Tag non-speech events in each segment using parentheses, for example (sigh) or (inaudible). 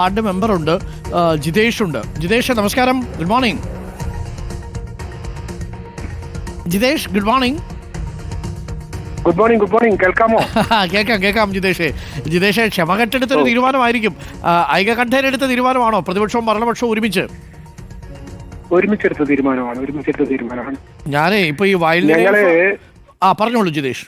Ward മെമ്പറുണ്ട് ഉണ്ട് ജിതേഷ് ഉണ്ട് ജിതേഷ് നമസ്കാരം. Good morning Jithesh good morning good morning good morning കേൾക്കാമോ? (laughs) കേൾക്കാം കേൾക്കാം ജിതേഷേ. ജിതേഷേ ക്ഷമ കെട്ടെടുത്തൊരു തീരുമാനമായിരിക്കും. ഐകകണ്ഠേനെടുത്ത തീരുമാനമാണോ? പ്രതിപക്ഷവും ഭരണപക്ഷവും ഒരുമിച്ച്? ഒരുമിച്ചെടുത്ത തീരുമാനമാണ് ഒരുമിച്ചെടുത്ത തീരുമാനമാണ്. ഞാനേ ഇപ്പൊ ഈ വൈൽഡ് ഞങ്ങൾ ആ പറഞ്ഞോളൂ ജിതേഷ്.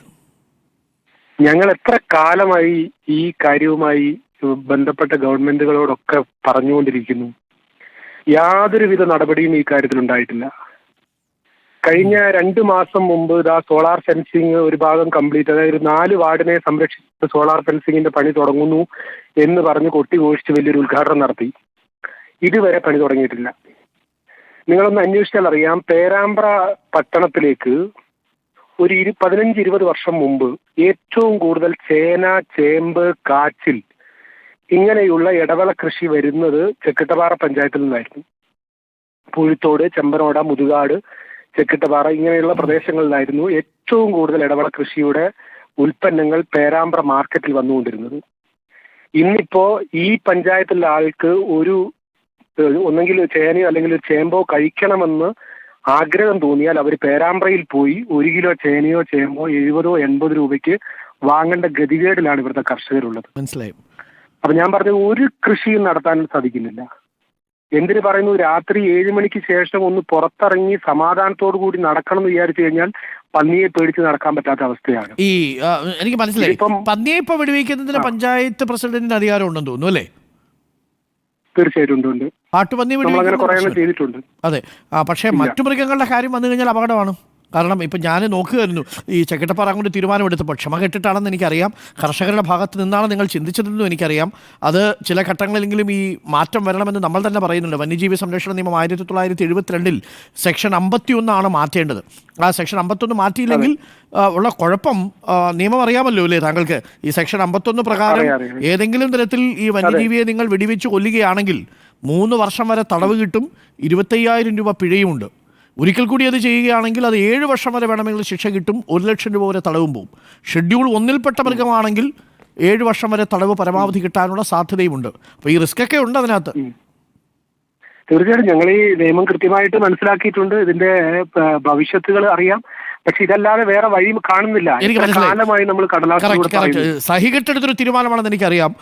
ഞങ്ങൾ എത്ര കാലമായി ഈ കാര്യവുമായി ബന്ധപ്പെട്ട ഗവൺമെന്റുകളോടൊക്കെ പറഞ്ഞുകൊണ്ടിരിക്കുന്നു. യാതൊരുവിധ നടപടിയും ഈ കാര്യത്തിൽ ഉണ്ടായിട്ടില്ല. കഴിഞ്ഞ രണ്ട് മാസം മുമ്പ് ഇതാ സോളാർ ഫെൻസിങ് ഒരു ഭാഗം കംപ്ലീറ്റ് അതായത് നാല് വാർഡിനെ സംരക്ഷിച്ച് സോളാർ ഫെൻസിങ്ങിന്റെ പണി തുടങ്ങുന്നു എന്ന് പറഞ്ഞ് കൊട്ടിഘോഷിച്ച് വലിയൊരു ഉദ്ഘാടനം നടത്തി. ഇതുവരെ പണി തുടങ്ങിയിട്ടില്ല. നിങ്ങളൊന്ന് അന്വേഷിച്ചാൽ അറിയാം പേരാമ്പ്ര പട്ടണത്തിലേക്ക് ഒരു ഇരു പതിനഞ്ച് ഇരുപത് വർഷം മുമ്പ് ഏറ്റവും കൂടുതൽ ചേന ചേമ്പ് കാച്ചിൽ ഇങ്ങനെയുള്ള ഇടവള കൃഷി വരുന്നത് ചെക്കിട്ടപാറ പഞ്ചായത്തിൽ നിന്നായിരുന്നു. പുഴുത്തോട് ചെമ്പനോട മുതുകാട് ചെക്കിട്ടപാറ ഇങ്ങനെയുള്ള പ്രദേശങ്ങളിലായിരുന്നു ഏറ്റവും കൂടുതൽ ഇടവള കൃഷിയുടെ ഉൽപ്പന്നങ്ങൾ പേരാമ്പ്ര മാർക്കറ്റിൽ വന്നുകൊണ്ടിരുന്നത്. ഇന്നിപ്പോ ഈ പഞ്ചായത്തിലെ ആൾക്ക് ഒരു ഒന്നെങ്കിൽ ചേനയോ അല്ലെങ്കിൽ ഒരു ചേമ്പോ കഴിക്കണമെന്ന് ആഗ്രഹം തോന്നിയാൽ അവർ പേരാമ്പ്രയിൽ പോയി ഒരു കിലോ ചേനയോ ചേമ്പോ എഴുപതോ എൺപത് രൂപയ്ക്ക് വാങ്ങേണ്ട ഗതികേടിലാണ് ഇവിടുത്തെ കർഷകരുള്ളത്. മനസ്സിലായി. അപ്പൊ ഞാൻ പറഞ്ഞത് ഒരു കൃഷിയും നടത്താൻ സാധിക്കുന്നില്ല. എന്തിനു പറയുന്നു? രാത്രി ഏഴ് മണിക്ക് ശേഷം ഒന്ന് പുറത്തിറങ്ങി സമാധാനത്തോടു കൂടി നടക്കണം എന്ന് വിചാരിച്ചു കഴിഞ്ഞാൽ പന്നിയെ പേടിച്ച് നടക്കാൻ പറ്റാത്ത അവസ്ഥയാണ്. ഈ ആ, എനിക്ക് മനസ്സിലായി. ഇപ്പം- പന്നിയെ ഇപ്പൊ വെടിവെക്കുന്നതിന് പഞ്ചായത്ത് പ്രസിഡന്റിന്റെ അധികാരം ഉണ്ടെന്ന് തോന്നുന്നു അല്ലേ? തീർച്ചയായിട്ടും ഉണ്ട് ഉണ്ട്. കാട്ടുപന്നി നമ്മളങ്ങനെ വെടിവെക്കുന്ന കുറെ പ്രശ്നം. ചെയ്തിട്ടുണ്ട്. അതെ. ആ പക്ഷേ മറ്റു മൃഗങ്ങളുടെ കാര്യം വന്നു കഴിഞ്ഞാൽ അപകടമാണ്. കാരണം ഇപ്പം ഞാൻ നോക്കുകയായിരുന്നു ഈ ചെക്കട്ടപ്പാറ അങ്ങോട്ട് തീരുമാനമെടുത്തപ്പോൾ ക്ഷമ കെട്ടിട്ടാണെന്ന് എനിക്കറിയാം കർഷകരുടെ ഭാഗത്ത് നിന്നാണ് നിങ്ങൾ ചിന്തിച്ചതെന്നും എനിക്കറിയാം. അത് ചില ഘട്ടങ്ങളിലെങ്കിലും ഈ മാറ്റം വരണമെന്ന് നമ്മൾ തന്നെ പറയുന്നുണ്ട്. വന്യജീവി സംരക്ഷണ നിയമം ആയിരത്തി തൊള്ളായിരത്തി എഴുപത്തിരണ്ടിൽ സെക്ഷൻ അമ്പത്തി ഒന്നാണ് മാറ്റേണ്ടത്. ആ സെക്ഷൻ അമ്പത്തൊന്ന് മാറ്റിയില്ലെങ്കിൽ ഉള്ള കുഴപ്പം നിയമം അറിയാമല്ലോ അല്ലേ താങ്കൾക്ക്? ഈ സെക്ഷൻ അമ്പത്തൊന്ന് പ്രകാരം. ഏതെങ്കിലും തരത്തിൽ ഈ വന്യജീവിയെ നിങ്ങൾ വെടിവെച്ച് കൊല്ലുകയാണെങ്കിൽ മൂന്ന് വർഷം വരെ തടവ് കിട്ടും ഇരുപത്തയ്യായിരം രൂപ പിഴയുമുണ്ട്. ഒരിക്കൽ കൂടി അത് ചെയ്യുകയാണെങ്കിൽ അത് ഏഴ് വർഷം വരെ വേണമെങ്കിൽ ശിക്ഷ കിട്ടും ഒരു ലക്ഷം രൂപ വരെ തടവും പോവും. ഷെഡ്യൂൾ ഒന്നിൽപ്പെട്ട മൃഗമാണെങ്കിൽ ഏഴ് വർഷം വരെ തടവ് പരമാവധി കിട്ടാനുള്ള സാധ്യതയുമുണ്ട്. അപ്പോൾ ഈ റിസ്ക് ഒക്കെ ഉണ്ട് അതിനകത്ത്. തീർച്ചയായിട്ടും ഞങ്ങൾ ഈ നിയമം കൃത്യമായിട്ട് മനസ്സിലാക്കിയിട്ടുണ്ട്. ഇതിന്റെ ഭവിഷ്യത്തുകൾ അറിയാം. പക്ഷെ ഇതല്ലാതെ വേറെ വഴി കാണുന്നില്ല. കാലമായി നമ്മൾ കടലാസ് സഹികെട്ടെടുത്തൊരു തീരുമാനമാണെന്ന് എനിക്കറിയാം.